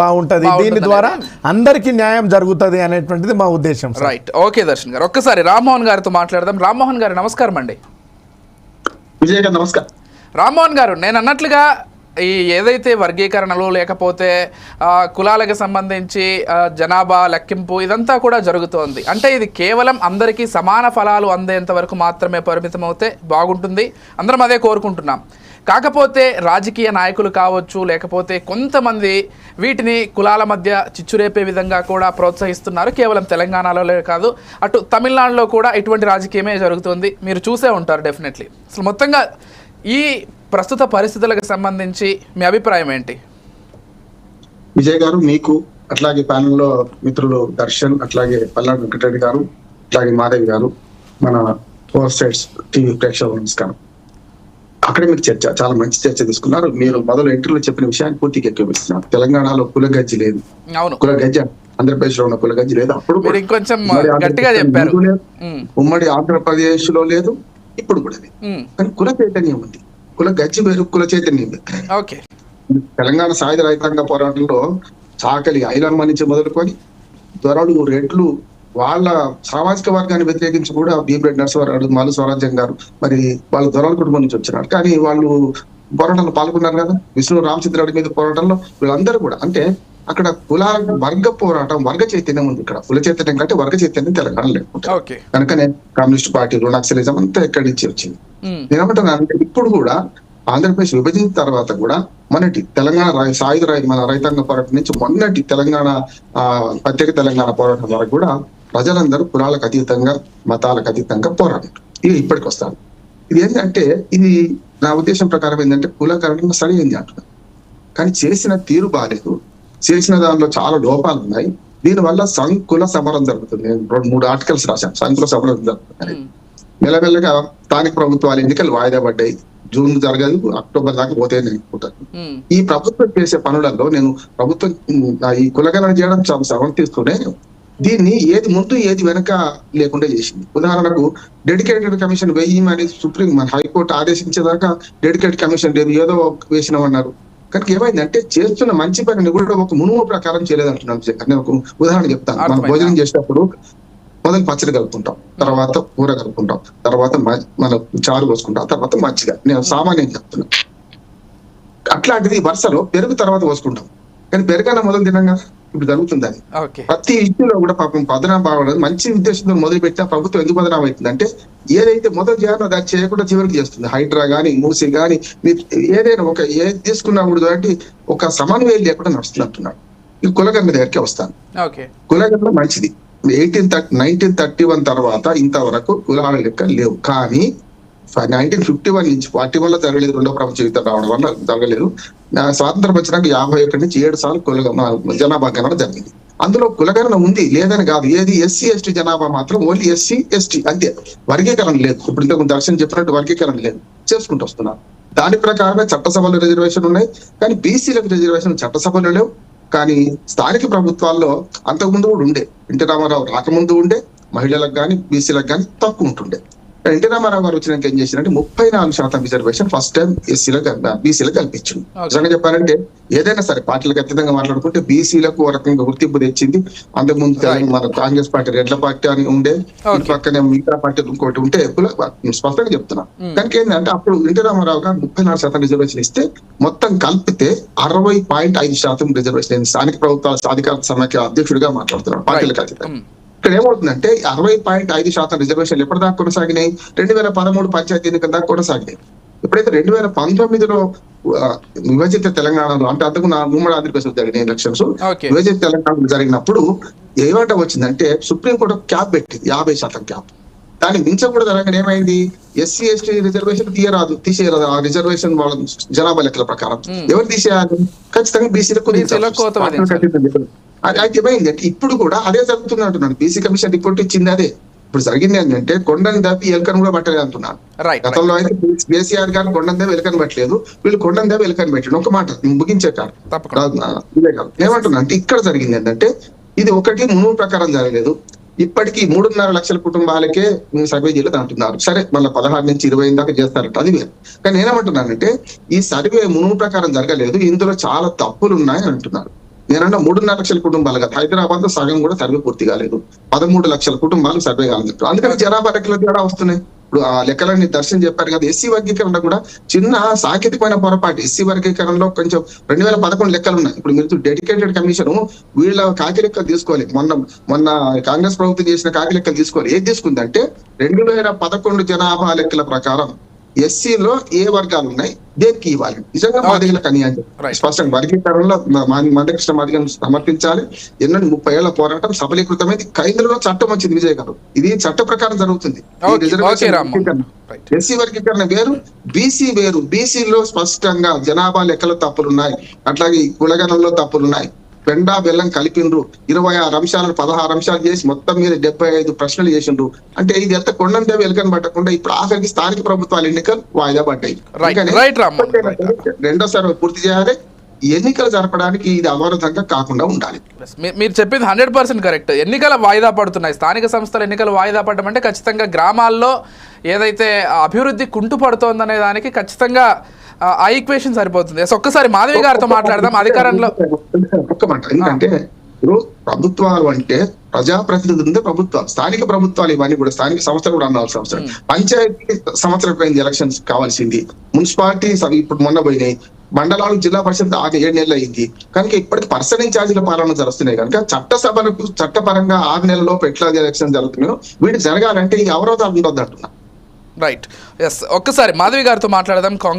బాగుంటది. దీని ద్వారా అందరికీ న్యాయం జరుగుతుంది అనేటువంటిది మా ఉద్దేశం. రైట్ ఓకే దర్శన్ గారు. ఒక్కసారి రామ్మోహన్ గారితో మాట్లాడదాం. రామ్మోహన్ గారు నమస్కారం అండి. విజయ్ గారు నమస్కారం. రామ్మోహన్ గారు నేను అన్నట్లుగా ఈ ఏదైతే వర్గీకరణలు లేకపోతే ఆ, కులాలకు సంబంధించి జనాభా లెక్కింపు ఇదంతా కూడా జరుగుతోంది. అంటే ఇది కేవలం అందరికీ సమాన ఫలాలు అందేంత వరకు మాత్రమే పరిమితం అవుతే బాగుంటుంది. అందరం అదే కోరుకుంటున్నాం. కాకపోతే రాజకీయ నాయకులు కావచ్చు లేకపోతే కొంతమంది వీటిని కులాల మధ్య చిచ్చురేపే విధంగా కూడా ప్రోత్సహిస్తున్నారు. కేవలం తెలంగాణలోనే కాదు అటు తమిళనాడులో కూడా ఇటువంటి రాజకీయమే జరుగుతుంది. మీరు చూసే ఉంటారు డెఫినెట్లీ. అసలు మొత్తంగా ఈ ప్రస్తుత పరిస్థితులకు సంబంధించి మీ అభిప్రాయం ఏంటి? విజయ్ గారు మీకు అట్లాగే ప్యానెల్లో మిత్రులు దర్శన్ అట్లాగే పల్లాడు వెంకటరెడ్డి గారు అట్లాగే మాధవి గారు మన ఫోర్ స్టేట్స్ టీవీ ప్రేక్షకులు నమస్కారం. అకాడమిక్ చర్చ చాలా మంచి చర్చ తీసుకున్నారు. మీరు మొదలు ఇంటర్వ్యూలో చెప్పిన విషయాన్ని పూర్తిగా ఎక్కువిస్తున్నారు. తెలంగాణలో కుల గజ్జి లేదు. అవును. కుల గజ్జి ఆంధ్రప్రదేశ్లో ఉన్న కుల గజ్జి లేదు. అప్పుడు ఇంకొంచెం గట్టిగా ఆంధ్రప్రదేశ్ చెప్పారు. ఉమ్మడి ఆంధ్రప్రదేశ్లో లేదు. ఇప్పుడు కూడా లేదు. కానీ కుల చైతన్యం ఉంది. కుల గజ్జి వేరు కుల చైతన్యం. ఓకే. తెలంగాణ సాయుధ రైతాంగ పోరాటంలో చాకలి ఐలమ్మ నుంచి మొదలుకొని దొరలు రెడ్లు వాళ్ళ సామాజిక వర్గాన్ని వ్యతిరేకించి కూడా భీమరెడ్డి నరసింహారావు మాలు స్వరాజ్యం గారు మరి వాళ్ళు దొరల కుటుంబం నుంచి వచ్చినారు. కానీ వాళ్ళు పోరాటంలో పాల్గొన్నారు కదా? విష్ణు రామచంద్రరెడ్డి మీద పోరాటంలో వీళ్ళందరూ కూడా అంటే అక్కడ కులాల వర్గ పోరాటం వర్గ చైతన్యం ఉంది ఇక్కడ. కుల చైతన్యం కంటే వర్గ చైతన్యం తెలంగాణ లేకుంటే కనుకనే కమ్యూనిస్ట్ పార్టీలు నక్సలిజం అంతా ఎక్కడి నుంచి వచ్చింది? ఉమ్, నేనేమంటున్నా అంటే ఇప్పుడు కూడా ఆంధ్రప్రదేశ్ విభజించిన తర్వాత కూడా మొన్నటి తెలంగాణ సాయుధ మన రైతాంగ పోరాటం నుంచి మొన్నటి తెలంగాణ ఆ ప్రత్యేక తెలంగాణ పోరాటం వరకు కూడా ప్రజలందరూ కులాలకు అతీతంగా మతాలకు అతీతంగా పోరాడారు. ఇది ఇప్పటికి వస్తారు. ఇది ఏంటంటే ఇది నా ఉద్దేశం ప్రకారం ఏంటంటే కులకరణ సరైంది అంటున్నాను కానీ చేసిన తీరు బాగాలేదు చేసిన దానిలో చాలా లోపాలు ఉన్నాయి. దీనివల్ల సంకుల సమరం జరుగుతుంది. నేను రెండు మూడు ఆర్టికల్స్ రాశాను. సంకుల సమరం జరుగుతుంది. మెల్లమెల్లగా స్థానిక ప్రభుత్వాల ఎన్నికలు వాయిదా పడ్డాయి. జూన్ జరగదు అక్టోబర్ దాకా పోతే అనుకుంటాను ఈ ప్రభుత్వం చేసే పనులలో నేను ప్రభుత్వం ఈ కులగణన చేయడం చాలా సమర్థిస్తూనే దీన్ని ఏది ముందు ఏది వెనక లేకుండా చేసింది. ఉదాహరణకు డెడికేటెడ్ కమిషన్ వేయమని సుప్రీం మన హైకోర్టు ఆదేశించేదాకా డెడికేటెడ్ కమిషన్ లేదు ఏదో ఒక వేసినామన్నారు కనుక ఏమైందంటే చేస్తున్న మంచి పనిని కూడా ఒక మునుము ప్రకారం చేయలేదంటున్నాను నేను ఒక ఉదాహరణ చెప్తాను. మనం. భోజనం చేసేటప్పుడు మొదలు పచ్చడి కలుపుకుంటాం తర్వాత కూర కలుపుకుంటాం తర్వాత మన చారు పోసుకుంటాం తర్వాత మజ్జిగ. నేను సామాన్యంగా చెప్తున్నా. అట్లాంటిది వరుసలో పెరుగు తర్వాత పోసుకుంటాం కానీ పెరుగన్న మొదలు కదా. ఇప్పుడు జరుగుతుంది అది ప్రతి ఇష్యూలో కూడా పాపం బదనాం బాగలేదు మంచి ఉద్దేశంతో మొదలు పెట్టిన ప్రభుత్వం ఎందుకు బదనాం అవుతుంది అంటే ఏదైతే మొదలు చేయాలో దాన్ని చేయకుండా చివరికి చేస్తుంది. హైడ్రా గానీ మూసి గానీ మీరు ఏదైనా ఒక ఏది తీసుకున్నా కూడా అంటే ఒక సమన్వయం లేకుండా నడుస్తుంది అంటున్నాడు ఈ కులగన్న దగ్గరికి వస్తాను. కులగన్న మంచిది. Eighteen thirty nineteen thirty one తర్వాత ఇంతవరకు కులాల లెక్క లేవు. కానీ నైన్టీన్ ఫిఫ్టీ వన్ నుంచి ఫార్టీ వన్లో జరగలేదు రెండో ప్రపంచ యుద్ధం రావడం వల్ల జరగలేదు. స్వాతంత్రం వచ్చినాక యాభై ఒకటి నుంచి ఏడు సార్లు కుల జనాభా గణన జరిగింది. అందులో కులగణన ఉంది లేదని కాదు. ఏది ఎస్సీ ఎస్టీ జనాభా మాత్రం ఓన్లీ ఎస్సీ ఎస్టీ అంతే. వర్గీకరణ లేదు. ఇప్పుడు ఇంతకు దర్శనం చెప్పినట్టు వర్గీకరణ లేదు. చేసుకుంటూ వస్తున్నారు. దాని ప్రకారమే చట్టసభలో రిజర్వేషన్ ఉన్నాయి. కానీ బీసీలకు రిజర్వేషన్ చట్టసభలో లేవు. కానీ స్థానిక ప్రభుత్వాల్లో అంతకుముందు కూడా ఉండే. ఎన్టీ రామారావు రాకముందు ఉండే. మహిళలకు కానీ బీసీలకు కానీ తక్కువ ఉంటుండే. ఎన్టీ రామారావు గారు వచ్చినాక ఏం చేసినంటే ముప్పై నాలుగు శాతం రిజర్వేషన్ ఫస్ట్ టైం ఎస్సీలకు బీసీలకు కల్పించింది నిజంగా చెప్పాలంటే ఏదైనా సరే పార్టీలకు అతీతంగా మాట్లాడుకుంటే బీసీలకు ఒక రకంగా గుర్తింపు తెచ్చింది. అంతకుముందు మన కాంగ్రెస్ పార్టీ రెడ్ల పార్టీ అని ఉండే. పక్కనే మిగతా పార్టీలు ఇంకోటి ఉంటే స్పష్టంగా చెప్తున్నా. Hmm. కనుక ఏంటంటే అప్పుడు ఎన్టీ రామారావు గారు ముప్పై నాలుగు శాతం రిజర్వేషన్ ఇస్తే మొత్తం కలిపితే అరవై పాయింట్ ఐదు శాతం రిజర్వేషన్. స్థానిక ప్రభుత్వాల సాధికార సమైక్య అధ్యక్షుడిగా మాట్లాడుతున్నాడు పార్టీలకు అతీతంగా. ఉమ్, ఇక్కడ ఏమవుతుందంటే అరవై పాయింట్ ఐదు శాతం రిజర్వేషన్లు ఎప్పటిదాకా కొనసాగినాయి? రెండు వేల పదమూడు పంచాయతీ ఎన్నికల దాకా కొనసాగినాయి. ఎప్పుడైతే రెండు వేల పంతొమ్మిదిలో విభజిత తెలంగాణలో అంటే అంతకు నా ఉమ్మడి ఆంధ్రప్రదేశ్ జరిగిన ఎలక్షన్స్ విభజిత తెలంగాణలో జరిగినప్పుడు ఏమంట వచ్చిందంటే సుప్రీంకోర్టు క్యాప్ పెట్టింది యాభై శాతం క్యాప్. దాన్ని మించకూడదు అనగానే ఏమైంది? ఎస్సీ ఎస్టీ రిజర్వేషన్ తీయరాదు తీసేయరాదు. ఆ రిజర్వేషన్ వాళ్ళ జనాభా లెక్కల ప్రకారం. ఎవరు తీసేయాలి? ఖచ్చితంగా బీసీలకు అయితే ఏమైంది? అంటే ఇప్పుడు కూడా అదే జరుగుతుంది అంటున్నాను బీసీ కమిషన్ రిపోర్ట్ ఇచ్చింది అదే. ఇప్పుడు జరిగింది ఏంటంటే కొండని దాపి ఎలకను కూడా పట్టలేదు అంటున్నాను గతంలో అయితే కేసీఆర్ గారు కొండని దేవి ఎలకని పెట్టలేదు. వీళ్ళు కొండని దేవి ఎలకని పెట్టాడు ఒక మాట ముగించే కాదు. తప్పకుండా. ఇదే కాదు. ఏమంటున్నా అంటే ఇక్కడ జరిగింది ఏంటంటే ఇది ఒకటి మునుగు ప్రకారం జరగలేదు. ఇప్పటికీ మూడున్నర లక్షల కుటుంబాలకే సర్వే చేయలేదు అంటున్నారు. సరే మళ్ళీ పదహారు నుంచి ఇరవై దాకా చేస్తారట అది వేరు. కానీ నేనేమంటున్నానంటే ఈ సర్వే మునుగు ప్రకారం జరగలేదు ఇందులో చాలా తప్పులు ఉన్నాయి అంటున్నారు. నేనన్నా మూడున్నర లక్షల కుటుంబాలు కదా హైదరాబాద్లో సగం కూడా సర్వే పూర్తి కాలేదు. పదమూడు లక్షల కుటుంబాలు సర్వే కాలేదు. అందుకని జనాభా రెక్కల తేడా వస్తున్నాయి. ఇప్పుడు ఆ లెక్కలన్నీ దర్శనం చెప్పారు కదా ఎస్సీ వర్గీకరణ కూడా చిన్న సాంకేతికమైన పొరపాటు. ఎస్సీ వర్గీకరణలో కొంచెం రెండు వేల పదకొండు లెక్కలు ఉన్నాయి ఇప్పుడు మీరు డెడికేటెడ్ కమిషన్ వీళ్ళ కాకి లెక్కలు తీసుకోవాలి. మొన్న మొన్న కాంగ్రెస్ ప్రభుత్వం చేసిన కాకి లెక్కలు తీసుకోవాలి. ఏది తీసుకుందంటే రెండు వేల పదకొండు జనాభా లెక్కల ప్రకారం ఎస్సీ లో ఏ వర్గాలు ఉన్నాయి? దేనికి ఇవ్వాలి? నిజంగా మాదిగలకు అన్యాయం Right. స్పష్టంగా వర్గీకరణలో మందకృష్ణ మాదిగను సమర్పించాలి. ఎన్నో ముప్పై ఏళ్ళ పోరాటం సబలీకృతమైంది కైందులో చట్టం వచ్చింది విజయ్ గారు. ఇది చట్ట ప్రకారం జరుగుతుంది. ఎస్సీ వర్గీకరణ వేరు బీసీ వేరు. బీసీలో స్పష్టంగా జనాభా లెక్కలో తప్పులున్నాయి. అట్లాగే కులగణంలో తప్పులున్నాయి. పెండా బెల్లం కలిపిండ్రు. ఇరవై ఆరు అంశాలను పదహారు అంశాలు చేసి మొత్తం మీద డెబ్బై ఐదు ప్రశ్నలు చేసిండ్రు. అంటే ఇది ఎంత కొండంటే వెలుకని పట్టకుండా ఇప్పుడు ఆఖరికి స్థానిక ప్రభుత్వాల ఎన్నికలు వాయిదా పడ్డాయి. రెండోసారి పూర్తి చేయాలి. ఎన్నికలు జరపడానికి ఇది అవరోధంగా కాకుండా ఉండాలి. మీరు చెప్పింది హండ్రెడ్ పర్సెంట్ కరెక్ట్. ఎన్నికల వాయిదా పడుతున్నాయి. స్థానిక సంస్థల ఎన్నికలు వాయిదా పడడం అంటే ఖచ్చితంగా గ్రామాల్లో ఏదైతే అభివృద్ధి కుంటు పడుతోందనే దానికి ఖచ్చితంగా ఆ- ఈక్వేషన్ సరిపోతుంది. ఒక్కసారి మాధవి గారితో మాట్లాడదాం. అధికారంలో ఎందుకంటే ఇప్పుడు ప్రభుత్వాలు అంటే ప్రజాప్రతినిధులు ప్రభుత్వాలు. స్థానిక ప్రభుత్వాలు ఇవన్నీ కూడా స్థానిక సంస్థలు కూడా అనాల్సిన అవసరం. పంచాయతీ సంవత్సరం పోయింది ఎలక్షన్స్ కావాల్సింది. మున్సిపాలిటీ ఇప్పుడు మొన్న పోయినాయి. మండలాలు జిల్లా పరిషత్ ఆరు ఏడు నెలలు అయింది. కనుక ఇప్పటికి పర్సన్ ఇన్ఛార్జీల పాలన జరుగుతున్నాయి. కనుక చట్టసభలకు చట్టపరంగా ఆరు నెలలో ఎట్లా ఎలక్షన్ జరుగుతున్నాయో. వీటి జరగాలంటే ఈ అవరోధాలు ఉండొద్దు అంటున్నా రైట్ ఎస్ ఒక్కసారి మాధవి గారితో మాట్లాడదాం. కాంగ్రెస్